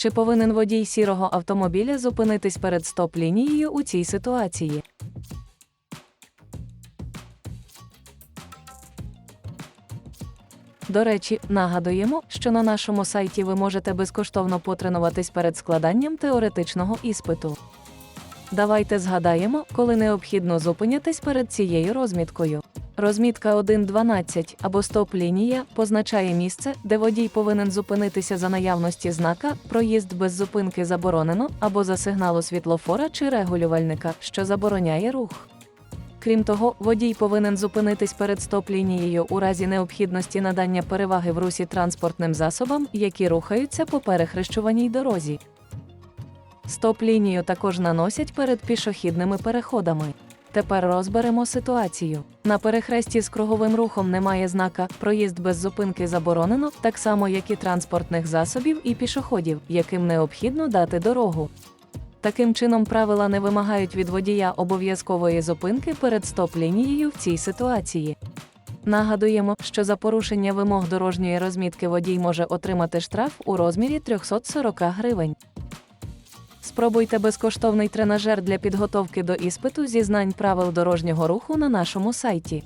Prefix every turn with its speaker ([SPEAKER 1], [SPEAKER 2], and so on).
[SPEAKER 1] Чи повинен водій сірого автомобіля зупинитись перед стоп-лінією у цій ситуації? До речі, нагадуємо, що на нашому сайті ви можете безкоштовно потренуватись перед складанням теоретичного іспиту. Давайте згадаємо, коли необхідно зупинятись перед цією розміткою. Розмітка 1.12 або стоп-лінія позначає місце, де водій повинен зупинитися за наявності знака проїзд без зупинки заборонено або за сигналу світлофора чи регулювальника, що забороняє рух. Крім того, водій повинен зупинитись перед стоп-лінією у разі необхідності надання переваги в русі транспортним засобам, які рухаються по перехрещуваній дорозі. Стоп-лінію також наносять перед пішохідними переходами. Тепер розберемо ситуацію. На перехресті з круговим рухом немає знака проїзд без зупинки заборонено, так само як і транспортних засобів і пішоходів, яким необхідно дати дорогу. Таким чином, правила не вимагають від водія обов'язкової зупинки перед стоп-лінією в цій ситуації. Нагадуємо, що за порушення вимог дорожньої розмітки водій може отримати штраф у розмірі 340 гривень. Спробуйте безкоштовний тренажер для підготовки до іспиту зі знань правил дорожнього руху на нашому сайті.